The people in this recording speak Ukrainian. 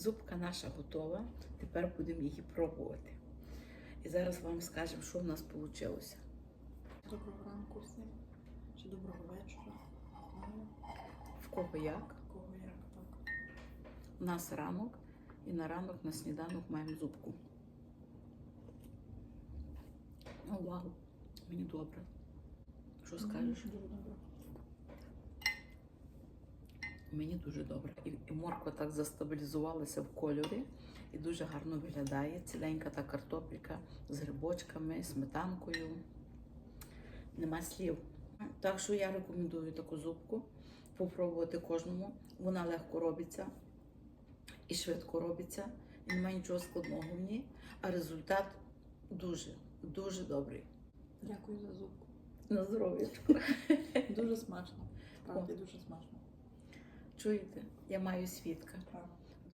Зубка наша готова. Тепер будемо її пробувати. І зараз вам скажемо, що в нас вийшло. Доброго ранку всім. Чи доброго вечора. В кого як? В кого як так. У нас ранок, і на ранок на сніданок маємо зубку. О, вау! Мені добре. Що скажеш? Дуже добре. Мені дуже добре. І, і морква так застабілізувалася в кольорі і дуже гарно виглядає. Ціленька та картопелька з грибочками, сметанкою. Нема слів. Так що я рекомендую таку зубку попробувати кожному. Вона легко робиться і швидко робиться. І немає нічого складного в ній, а результат дуже, дуже добрий. Дякую за зубку. На здоров'ячку. Дуже смачно. Справді дуже смачно. Чуєте? Я маю свідка.